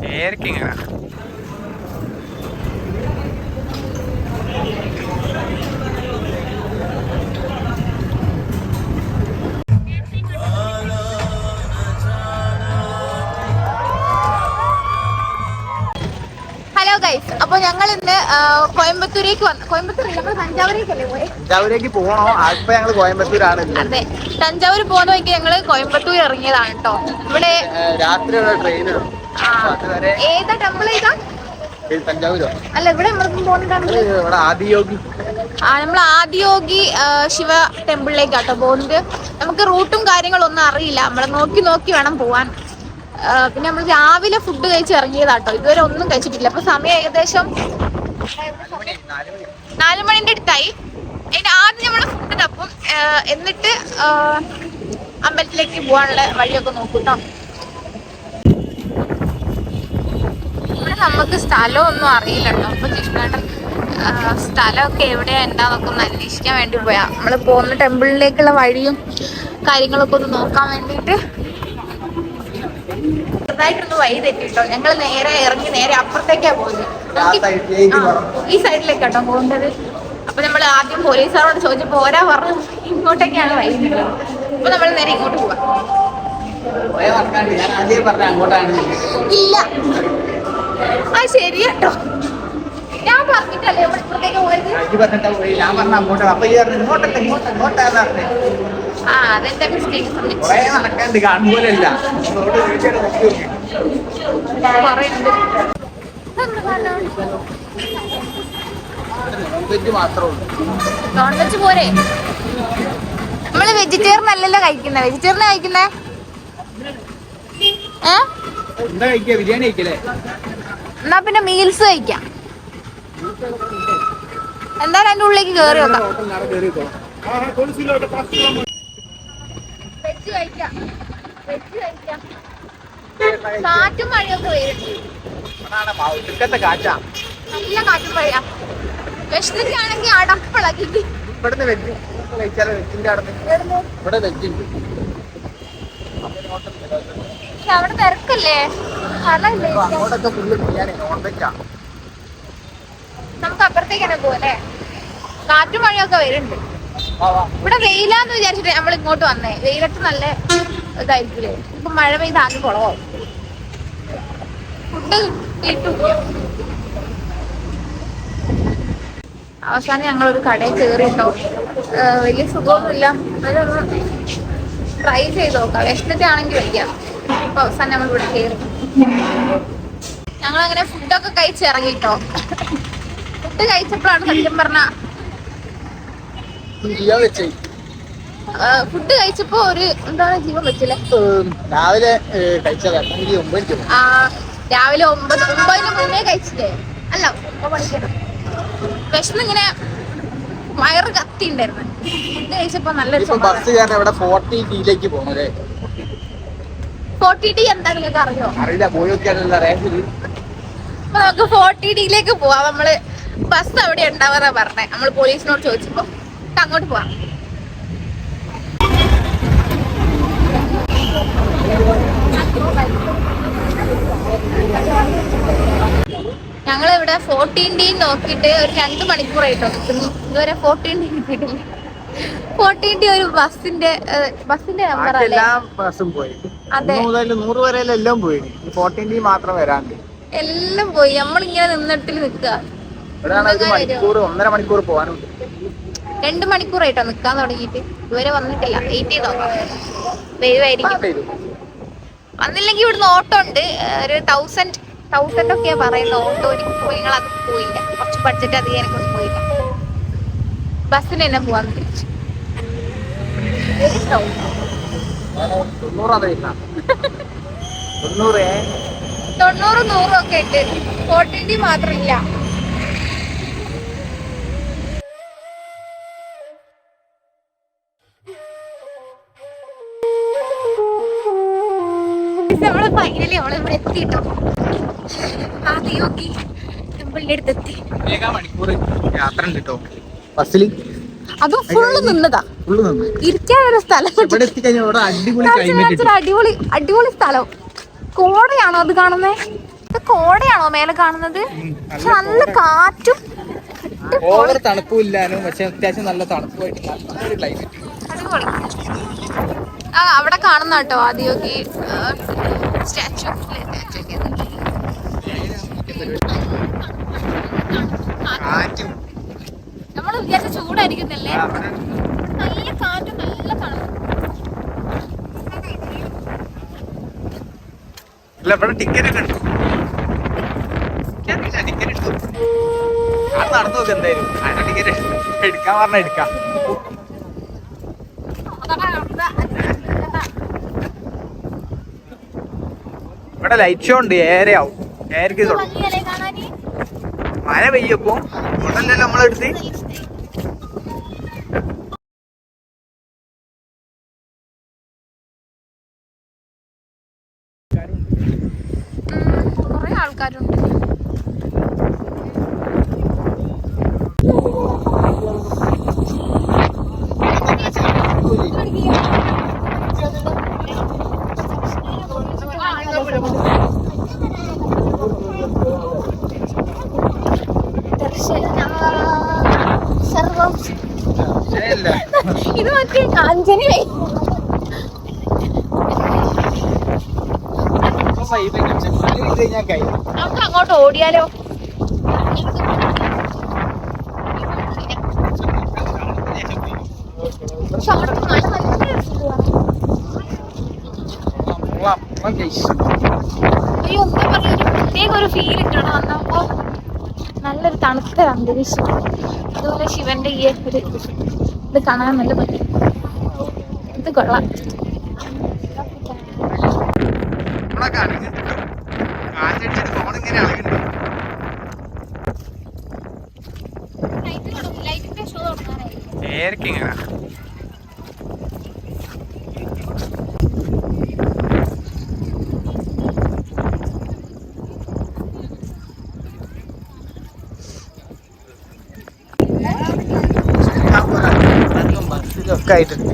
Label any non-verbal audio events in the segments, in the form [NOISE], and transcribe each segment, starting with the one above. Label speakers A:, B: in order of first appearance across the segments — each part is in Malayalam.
A: Ik heb een ഞങ്ങൾ ഇന്ന് ആ, കോയമ്പത്തൂരേക്ക് വന്നു കോയമ്പത്തൂർ ഞങ്ങൾ തഞ്ചാവൂരേക്കല്ലേ പോയെ?
B: തഞ്ചാവൂരേക്ക് പോകണോ ഇപ്പൊ ഞങ്ങൾ കോയമ്പത്തൂരാണ്.
A: അതെ. തഞ്ചാവൂർ പോകുന്ന വഴിക്ക് ഞങ്ങൾ കോയമ്പത്തൂർ ഇറങ്ങിയതാണ് കേട്ടോ ഇവിടെ
B: രാത്രി ട്രെയിൻ
A: ഏതാ ടെമ്പിൾ ഏതാ?
B: തഞ്ചാവൂരോ?
A: അല്ല ഇവിടെ പോകുന്ന
B: ആദിയോഗി.
A: ആ നമ്മൾ ആദിയോഗി ശിവ ടെമ്പിളിലേക്കാട്ടോ പോകുന്നത് നമുക്ക് റൂട്ടും കാര്യങ്ങളും ഒന്നും അറിയില്ല. നമ്മളെ നോക്കി നോക്കി വേണം പോവാൻ. പിന്നെ നമ്മൾ രാവിലെ ഫുഡ് കഴിച്ച് ഇറങ്ങിയതാട്ടോ ഇതുവരെ ഒന്നും കഴിച്ചിട്ടില്ല. അപ്പൊ സമയം ഏകദേശം നാല് മണിന്റെ അടുത്തായി. അതിന് ആദ്യം നമ്മൾ ഫുഡ് തപ്പും എന്നിട്ട് അമ്പലത്തിലേക്ക് പോകാനുള്ള വഴിയൊക്കെ നോക്കൂട്ടോ കേട്ടോ ഇവിടെ നമുക്ക് സ്ഥലമൊന്നും അറിയില്ല കേട്ടോ അപ്പൊ ചേട്ടൻ സ്ഥലമൊക്കെ എവിടെയാ എന്താന്നൊക്കെ ഒന്ന് അന്വേഷിക്കാൻ വേണ്ടി പോയാ. നമ്മൾ പോകുന്ന ടെമ്പിളിലേക്കുള്ള വഴിയും കാര്യങ്ങളൊക്കെ ഒന്ന് നോക്കാൻ വേണ്ടിയിട്ട് ചെറുതായിട്ടൊന്ന് വഴി തെറ്റിട്ടോ ഞങ്ങൾ നേരെ ഇറങ്ങി നേരെ അപ്പുറത്തേക്കാ പോകുന്നത് ഈ സൈഡിലേക്കാട്ടോ പോകേണ്ടത്. അപ്പൊ നമ്മൾ ആദ്യം പോലീസുകാരോട് ചോദിച്ചപ്പോ ഓരാ പറഞ്ഞു ഇങ്ങോട്ടേക്കാണ് വഴി ഉള്ളത് അപ്പൊ നമ്മൾ നേരെ ഇങ്ങോട്ട് പോവാം. ഇല്ല. ആ ശരിയാട്ടോ. ഞാൻ പറഞ്ഞിട്ടല്ലേ നമ്മൾ ഇപ്പുറത്തേക്ക് പോയത്? ആ അതെന്റെ മിസ്റ്റേക്ക്
B: കുറേ നടക്കാണ്ട് കാണുമ്പോലല്ല.
A: നോൺ വെജ് പോരെ? നമ്മൾ വെജിറ്റേറിയൻ അല്ലല്ലോ കഴിക്കുന്നത് വെജിറ്റേറിയൻ കഴിക്കുന്നേ? എന്നാ പിന്നെ മീൽസ് കഴിക്കാം. എന്തായാലും അതിന്റെ ഉള്ളിലേക്ക് കേറി നോക്കാം. വെജ് കഴിക്കാം. വെച്ച് കഴിക്കാം. കാറ്റും മഴയൊക്കെ വരുന്നുണ്ട്
B: കാറ്റാ.
A: നല്ല കാറ്റും മഴയാ. വിഷമത്തിലാണെങ്കിൽ അടപ്പിളക്കി
B: ഇവിടുന്ന് വെജ് കഴിച്ചാലോ വെജിന്റെ അവിടെ ഇവിടെ വെജ് ഉണ്ട്
A: അവിടെ തിരക്കല്ലേ? സ്ഥലമില്ലേ
B: അപ്പൊ അങ്ങോട്ടൊക്കെ ഫുള്ള് ബിരിയാണി നോൺ വെജാ
A: നമുക്ക് അപ്പുറത്തേക്ക് തന്നെ പോവല്ലേ? കാറ്റും മഴയൊക്കെ വരുന്നുണ്ട്. ഇവിടെ വെയിലാന്ന് വിചാരിച്ചിട്ട് നമ്മൾ ഇങ്ങോട്ട് വന്നേ. വെയിലത്ത് നല്ല ഇതായിരിക്കില്ലേ ഇപ്പൊ മഴ പെയ്ത് ആകെ കുളവോ ഫുഡ് അവസാനം ഞങ്ങൾ ഒരു കടയിൽ കയറിട്ടോ വലിയ സുഖമൊന്നുമില്ല. അതൊന്ന് ട്രൈ ചെയ്ത് നോക്കാം. വിശന്നിട്ടാണെങ്കിൽ വയ്ക്കാം അപ്പൊ അവസാനം നമ്മൾ ഇവിടെ കയറി ഞങ്ങൾ അങ്ങനെ ഫുഡൊക്കെ കഴിച്ചിറങ്ങിട്ടോ ഫുഡ് കഴിച്ചപ്പോഴാണ് സത്യം പറഞ്ഞ
B: വെച്ചേ.
A: ഫുഡ് കഴിച്ചപ്പോ ഒരു എന്താണ് ജീവൻ വെച്ചില്ലേ
B: രാവിലെ ഏ, കഴിച്ചതാ. എനിക്ക് ഒമ്പത്
A: ആ രാവിലെ ഒമ്പത് ഒമ്പതിന് മുന്നേ കഴിച്ചില്ലേ? അല്ല ഒമ്പത് മണിക്കാണ്. വിശന്ന് ഇങ്ങനെ വയറ് കത്തി ഉണ്ടായിരുന്നു ഫുഡ് കഴിച്ചപ്പോ നല്ലൊരു
B: ഇപ്പൊ ബസ് ഇവിടെ ഫോർട്ടി ഡിയിലേക്ക് പോണല്ലേ
A: ഫോർട്ടി ഡി എന്താ നിങ്ങൾക്ക് അറിയോ?
B: അറിയില്ല
A: അപ്പൊ നമുക്ക് ഫോർട്ടി ഡിയിലേക്ക് പോവാം. നമ്മൾ ബസ് അവിടെ ഉണ്ടാവാന്നാ പറഞ്ഞേ. നമ്മൾ പോലീസിനോട് ചോദിച്ചപ്പോ. നമുക്ക് അങ്ങോട്ട് പോവാം. ഞങ്ങൾ ഇവിടെ ഫോർട്ടീൻ ഡി നോക്കിയിട്ട് ഒരു രണ്ട് മണിക്കൂറായിട്ടോ നിൽക്കുന്നു ഇതുവരെ ഫോർട്ടീൻ ഡി കിട്ടിയിട്ടില്ല. ഫോർട്ടീൻ ഡി ഒരു ബസ്സിന്റെ ബസ്സിന്റെ നമ്പർ
B: എല്ലാം ബസ്സും പോയി. മുതൽ നൂറ് വരെ എല്ലാം പോയി ഫോർട്ടീൻ ഡി മാത്രം വരാണ്ട്.
A: എല്ലാം പോയി. നമ്മളിങ്ങനെ നിന്നിട്ടിൽ നിൽക്കുക.
B: ഒന്നര മണിക്കൂർ പോകാനുണ്ട്.
A: രണ്ട് മണിക്കൂറായിട്ടോ നിക്കാൻ തുടങ്ങിയിട്ട്. ഇതുവരെ വന്നിട്ടില്ല. വെയിറ്റ് ചെയ്തോ? വരുവായിരിക്കും. ദൈവമായിരിക്കും വന്നില്ലെങ്കിൽ ഇവിടുന്ന് ഓട്ടോ ഉണ്ട്. ഒരു തൗസൻഡ് തൗസൻഡ് ഒക്കെയാ പറയുന്നത്. ഓട്ടോ നിങ്ങൾ അത് പോയില്ല. കുറച്ച് ബഡ്ജറ്റ് അധികം എനിക്കൊന്നും പോയില്ല. ബസ്സിന് തന്നെ പോവാൻ തിരിച്ചു
B: തൊണ്ണൂറ് നൂറൊക്കെ തൊണ്ണൂറ്
A: തൊണ്ണൂറ് നൂറും ഒക്കെ ഉണ്ട്. ഫോർട്ടിന്റെ മാത്രമില്ല ഇവിടെ എത്തിട്ടോ? ആദ്യം നോക്കി ടെമ്പിളിന്റെ അടുത്ത് എത്തി
B: ഏകാ മണിക്കൂർ യാത്ര ഉണ്ട് കേട്ടോ ബസ്സിൽ?
A: അതും ഫുള്ള് നിന്നതാ.
B: ഫുള്ള് നിന്ന്.
A: ഇരിക്കാനൊരു സ്ഥലം
B: അടിപൊളി
A: അടിപൊളി അടിപൊളി സ്ഥലം. കോടയാണോ അത് കാണുന്നേ? ഇത് കോടയാണോ മേലെ കാണുന്നത്? പക്ഷെ നല്ല കാറ്റും
B: ഓവർ തണുപ്പില്ലാനും പക്ഷെ അത്യാവശ്യം നല്ല തണുപ്പുമായിട്ട്
A: അടിപൊളി. ആ അവിടെ കാണുന്ന കേട്ടോ ആദ്യമൊക്കെ. സ്റ്റാച്ചു നമ്മൾ വിചാരിച്ച ചൂടായിരിക്കുന്നില്ലേ? നല്ല കാറ്റും നല്ല തണുപ്പ്.
B: അല്ല ഇവിടെ ടിക്കറ്റ് ഒക്കെ ടിക്കറ്റ് എടുത്തു. അത് നടന്നു നോക്ക് എന്തായാലും. അതിന്റെ ടിക്കറ്റ്? എടുക്കാൻ പറഞ്ഞ എടുക്കാം. ഇവിടെ ലൈറ്റ് ഷോ ഉണ്ട് ഏരയാവും ഏരക്ക് തുടങ്ങും മഴ പെയ്യപ്പോ ഉടനല്ലേ നമ്മളെടുത്ത്
A: ഇത് മറ്റേ കാഞ്ചനി നമുക്ക് അങ്ങോട്ട് ഓടിയാലോ? പക്ഷെ അവിടെ മഴ നല്ല രസമുള്ളതാണ്. അയ്യോ എന്താ പറയുക ഒരു പ്രത്യേക ഒരു ഫീൽ കിട്ടണം. വന്നപ്പോ നല്ലൊരു തണുത്ത അന്തരീക്ഷം. അതുപോലെ ശിവന്റെ ഈ ഒരു ഇത് കാണാൻ നല്ല ഭംഗി. ഇത് കൊള്ളാം.
B: നമ്മളൊക്കെ അണങ്ങിട്ടുണ്ട് കാറ്റടിച്ചിട്ട് ഫോൺ ഇങ്ങനെ അണങ്ങിണ്ട്
A: ലൈറ്റിന്റെ ഷോ തുടങ്ങാനായി
B: ഏരക്ക് ഇങ്ങനെ ബസ്സിലൊക്കെ ആയിട്ടുണ്ട്.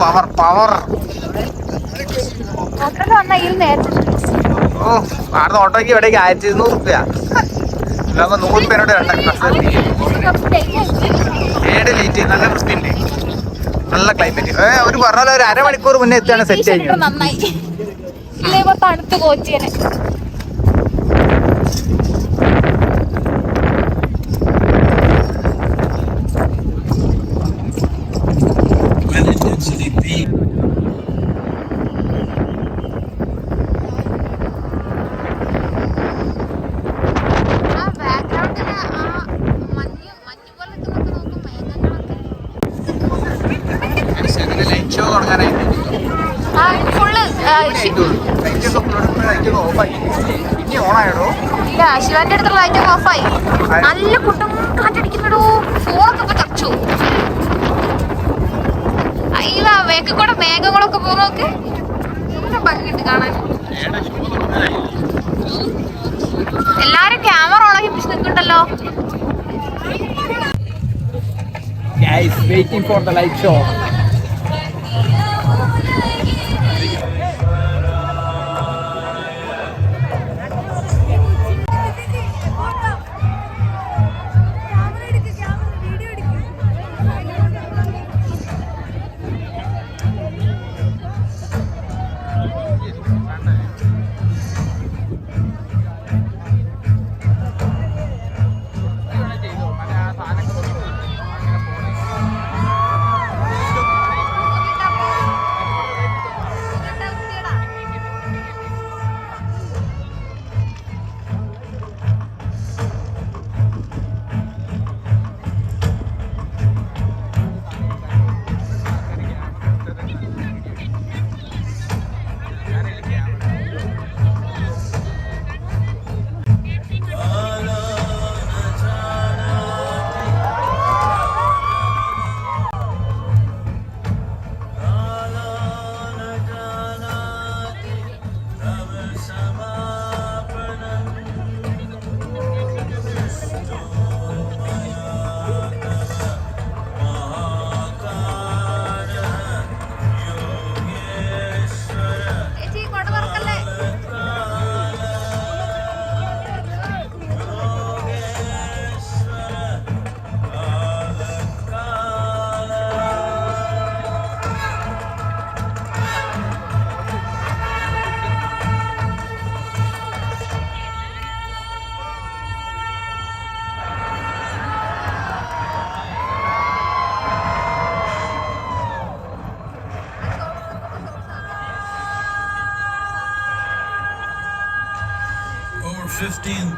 B: പവർ പവർ ഓ ആടുന്ന ഓട്ടോയ്ക്ക് ഇവിടേക്ക് ആയിരത്തി ഇരുന്നൂറ് റുപ്യ ഇല്ലാതെ നൂറ് പേരോട് രണ്ടാം ലേറ്റ് നല്ല വൃത്തിയുണ്ട് നല്ല ക്ലൈമറ്റ് ഏ ഒരു പറഞ്ഞ പോലെ ഒരു അരമണിക്കൂർ മുന്നേ എത്തിയാണ് സെറ്റ് ചെയ്യുന്നത്
A: നന്നായി. തണുത്ത് കോച്ചിയനെ ആ ബാക്ക്ഗ്രൗണ്ടിൽ ആ മഞ്ഞ് മഞ്ഞ് പോലെ നിൽക്കുന്നതൊക്കെ നോക്കും മേഘങ്ങളൊക്കെ
B: ലൈറ്റ് ഷോ തുടങ്ങാനായിട്ട്
A: ആ ഫുള്ള്
B: പിന്നെ
A: ഇല്ല ശിവന്റെ അടുത്തുള്ള ലൈറ്റ് ഓഫായി നല്ല കുട്ടം കാറ്റടിക്കുന്നടോ. ഫോണൊക്കെ ഇപ്പൊ തച്ചു അയ്യ വേഗം കൂടെ മേഘങ്ങളൊക്കെ പോകുന്നൊക്കെ ഭംഗിയുണ്ട് കാണാൻ എല്ലാരും ക്യാമറ ഓണാക്കി പിടിച്ച് നിൽക്കുന്നുണ്ടല്ലോ
B: Guys, waiting for the light show.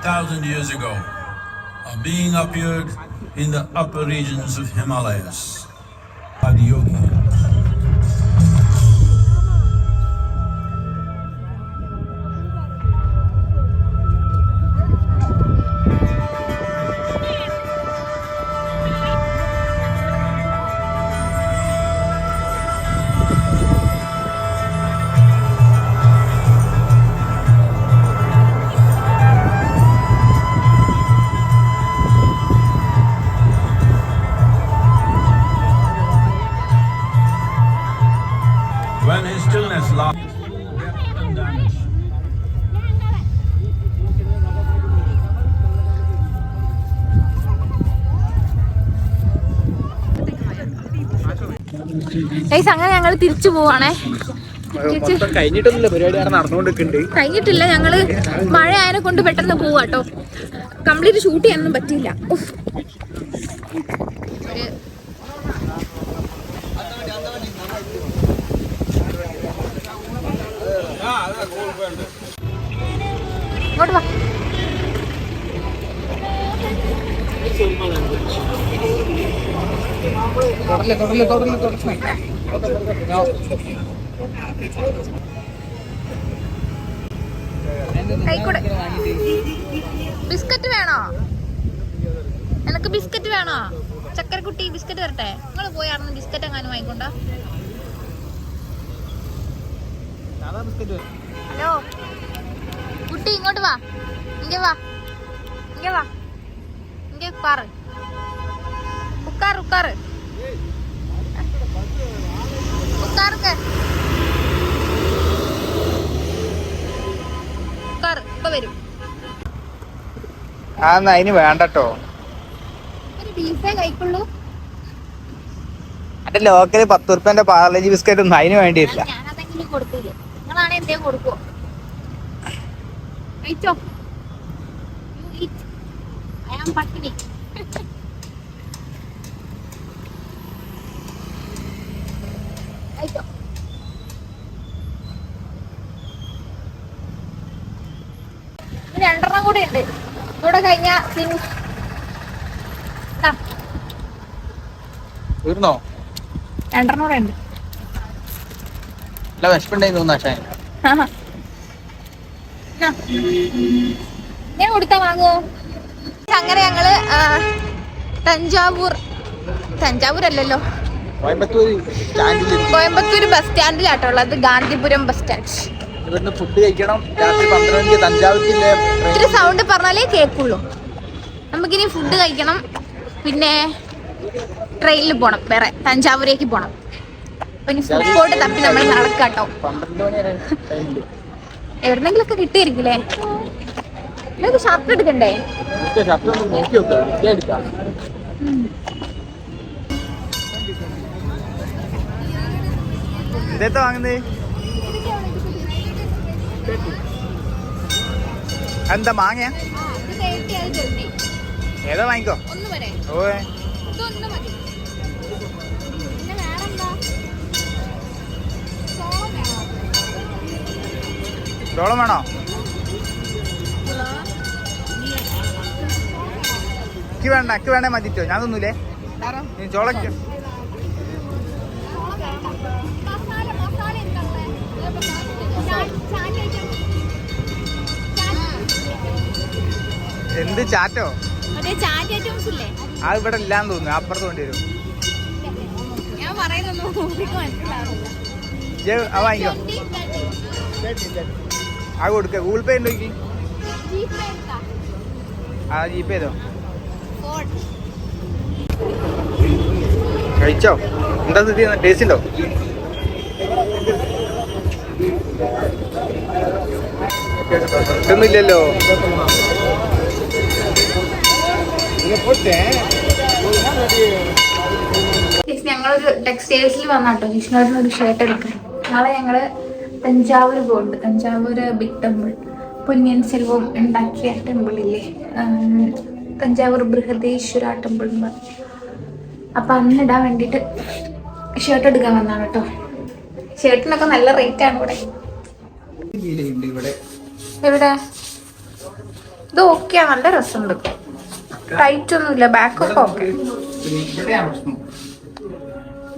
C: 15,000 years ago, a being appeared in the upper regions of Himalayas,
A: guys അങ്ങനെ ഞങ്ങൾ തിരിച്ചു പോവാണേ. കഴിഞ്ഞിട്ടില്ല ഞങ്ങൾ മഴ ആയതിനെ കൊണ്ട് പെട്ടെന്ന് പോവാട്ടോ. കംപ്ലീറ്റ് ഷൂട്ട് ചെയ്യാനൊന്നും പറ്റിയില്ല.
B: തുടല്ലേ തുടല്ലേ തുടല്ലേ
A: തുടരണേ ബിസ്ക്കറ്റ് വേണോ? നിനക്ക് ബിസ്ക്കറ്റ് വേണോ? ചക്കരക്കുട്ടി ബിസ്ക്കറ്റ് തരട്ടെ? നിങ്ങൾ പോയാർന്ന് ബിസ്ക്കറ്റ് എങ്ങാനും വാങ്ങിക്കൊണ്ട? ഹലോ. കുട്ടി ഇങ്ങോട്ട് വാ. ഇങ്ങ വാ. ഇങ്ങ വാ. ഇങ്ങ ഉക്കാറ് ഉക്കാറ് ഉക്കാറ്. ഉക്കാർക്ക് ഉക്കാറ് ഇപ്പൊ വരും.
B: ആ എന്നാ അതിന് വേണ്ടട്ടോ. എന്റെ ലോക്കൽ പത്ത് ഉറുപ്പ്യന്റെ പാർലേജി ബിസ്ക്കറ്റ് ഒന്നും അതിന് വേണ്ടിയില്ല
A: കൊടുക്കുവോ കഴിച്ചോ You eat. I am പട്ടിണി കഴിച്ചോ ഇനി രണ്ടെണ്ണം കൂടെ ഉണ്ട് ഇവിടെ കഴിഞ്ഞ
B: തീർന്നോ
A: രണ്ടെണ്ണം കൂടെ ഉണ്ട്.
B: അല്ല വിശപ്പുണ്ടായി തോന്നുന്നു പക്ഷേ
A: ഞാൻ കൊടുത്താ വാങ്ങുവോ? അങ്ങനെ ഞങ്ങൾ തഞ്ചാവൂർ തഞ്ചാവൂർ അല്ലല്ലോ
B: കോയമ്പത്തൂർ
A: ബസ് സ്റ്റാൻഡിലാട്ടോ ഉള്ളത്. ഗാന്ധിപുരം ബസ് സ്റ്റാൻഡ്
B: ഇവിടുന്ന് ഫുഡ് കഴിക്കണം. രാത്രി പന്ത്രണ്ടിന് തഞ്ചാവൂരിലെ
A: ഇത്തിരി സൗണ്ട് പറഞ്ഞാലേ കേക്കുള്ളൂ നമുക്കിനി ഫുഡ് കഴിക്കണം. പിന്നെ ട്രെയിനിൽ പോണം. വേറെ തഞ്ചാവൂരേക്ക് പോണം. പിന്നെ ഫുഡ് കോർട്ട് തപ്പി നമ്മൾ നടക്കാട്ടോ. എവിടെന്നെങ്കിലൊക്കെ കിട്ടിയിരിക്കില്ലേ? നിങ്ങൾക്ക് ഷർട്ട് എടുക്കണ്ടേ?
B: ഇതെത്താ വാങ്ങുന്നത് എന്താ മാങ്ങ? ഏതാ വാങ്ങിക്കോ? ഓ
A: ചോളം വേണോ.
B: എനിക്ക് വേണ്ട എനിക്ക് വേണേ മതിച്ചോ ഞാൻ തിന്നൂലേ. ചോളയ്ക്കോ
A: എന്ത്
B: ചാറ്റോ? അത് ഇവിടെ ഇല്ലാന്ന് തോന്നുന്നു. അപ്പുറത്ത് വേണ്ടി വരും. വാങ്ങിക്കോ. അത് കൊടുക്ക. ഗൂഗിൾ പേ ഉണ്ടോ ആ ജി പേ ചെയ്തോ കഴിച്ചോ? എന്താ സ്ഥിതി ടേസ്റ്റ് ഉണ്ടോ? കിട്ടുന്നില്ലല്ലോ
A: ഞങ്ങളൊരു ടെക്സ്റ്റൈൽസിൽ വന്നാട്ടോ. ചേച്ചി ഒരു ഷർട്ട് എടുക്കാം നാളെ ഞങ്ങൾ തഞ്ചാവൂർ പോകുന്നുണ്ട് തഞ്ചാവൂർ ബിഗ് ടെമ്പിൾ പൊന്നിയൻ സെൽവം ഉണ്ടാക്കിയ ആം, തഞ്ചാവൂർ ബൃഹദേശ്വര ടെമ്പിൾ എന്ന് പറഞ്ഞു അപ്പൊ അന്ന് ഇടാൻ വേണ്ടിയിട്ട് ഷർട്ട് എടുക്കാൻ വന്നാണ് കേട്ടോ ഷർട്ടിനൊക്കെ നല്ല റേറ്റ് ആണ് ഇവിടെ. എവിടെ? ഇത് ഓക്കെ നല്ല രസമുണ്ട്. ടൈറ്റ് ഒന്നുമില്ല ബാക്ക് ഓക്കെ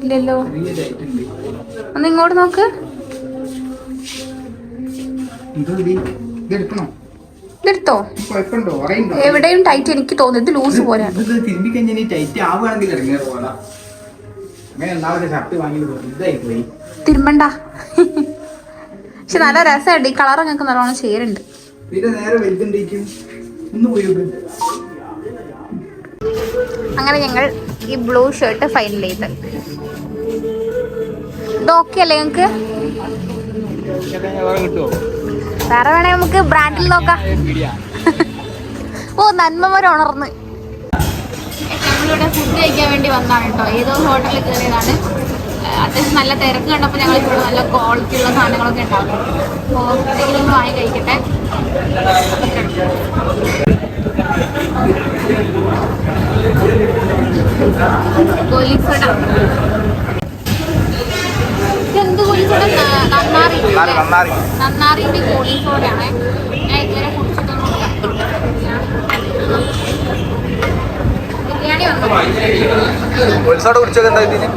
A: ഇല്ലല്ലോ. ഒന്ന് ഇങ്ങോട്ട് നോക്ക്. ഇതെടുത്തോ? എവിടെയും ടൈറ്റ് എനിക്ക് തോന്നുന്നു. ഇത് ലൂസ്
B: പോലെ
A: തിരുമ്പണ്ട. പക്ഷെ നല്ല രസമുണ്ട് ഈ കളർ ഞങ്ങൾക്ക് നല്ലോണം
B: നേരെ ഒന്ന് പോയി നോക്ക്.
A: അങ്ങനെ ഞങ്ങൾ ഈ ബ്ലൂ ഷർട്ട് ഫൈനൽ ചെയ്ത്. ഇത് ഓക്കെ അല്ലേ ഞങ്ങൾക്ക്
B: വേറെ
A: വേണേ നമുക്ക് ബ്രാൻഡിൽ നോക്കാം. [LAUGHS] ഓ നന്മമാർ ഉണർന്ന്. ഞങ്ങളിവിടെ ഫുഡ് കഴിക്കാൻ വേണ്ടി വന്നതാണ് കേട്ടോ. ഏതോ ഹോട്ടലിൽ കയറിയതാണ്. അത്യാവശ്യം നല്ല തിരക്ക് കണ്ടപ്പോൾ ഞങ്ങൾ ഇവിടെ നല്ല ക്വാളിറ്റി ഉള്ള സാധനങ്ങളൊക്കെ ഉണ്ടാവും അപ്പോൾ എന്തെങ്കിലും വാങ്ങി കഴിക്കട്ടെ? ഇതെന്ത് ഗോലിസോഡ നന്നാറി
B: നന്നാറി, നന്നാറി.
A: നന്നാറിന്റെ ഗോലിസോഡയാണ് ഞാൻ ഇതുവരെ കുടിച്ചിട്ടൊന്നുമില്ല ബിരിയാണി വന്നു?
B: കുടിച്ചൊക്കെ എന്താ ഇതിന്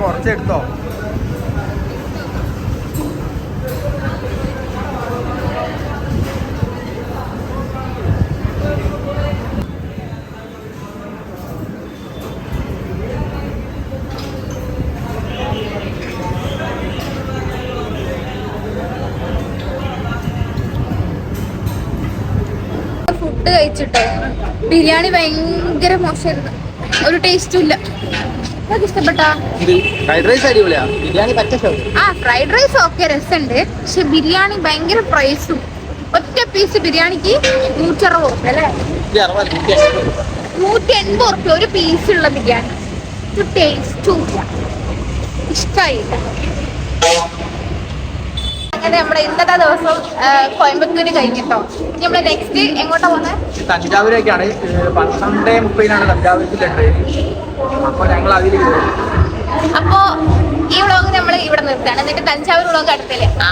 B: കുറച്ച് എടുത്തോ
A: ഫുഡ് കഴിച്ചിട്ടോ. ബിരിയാണി ഭയങ്കര മോശമായിരുന്നു. ഒരു ടേസ്റ്റും ഇല്ല. നിങ്ങൾക്ക് ഇഷ്ടപ്പെട്ട
B: ഫ്രൈഡ് റൈസ് അടിപൊളിയാ. ബിരിയാണി പറ്റ
A: ആ ഫ്രൈഡ് റൈസ് ഒക്കെ രസമുണ്ട് പക്ഷെ ബിരിയാണി ഭയങ്കര പ്രൈസും ഒറ്റ പീസ് ബിരിയാണിക്ക് നൂറ്ററുപത് ഉറുപ്പ്യ അല്ലേ? നൂറ്റി എൺപത് ഉറുപ്പ്യ ഒരു പീസുള്ള ബിരിയാണി. ടേസ്റ്റും ഇഷ്ടമായില്ല അങ്ങനെ നമ്മുടെ ഇന്നത്തെ ദിവസം കോയമ്പത്തൂര് കഴിഞ്ഞിട്ടോ. ഇനി നമ്മൾ നെക്സ്റ്റ് എങ്ങോട്ടാ പോകുന്നത്
B: തഞ്ചാവൂരേക്കാണ്. പന്ത്രണ്ട് മുപ്പതിനാണ് തഞ്ചാവൂരിലെ ട്രെയിൻ അപ്പോൾ ഞങ്ങൾ അതിൽ അപ്പോൾ
A: അപ്പോ ഈ വ്ളോഗ് നമ്മൾ ഇവിടെ നിർത്തുകയാണ്. എന്നിട്ട് തഞ്ചാവൂർ വ്ളോഗ് അടുത്തല്ലേ ആ.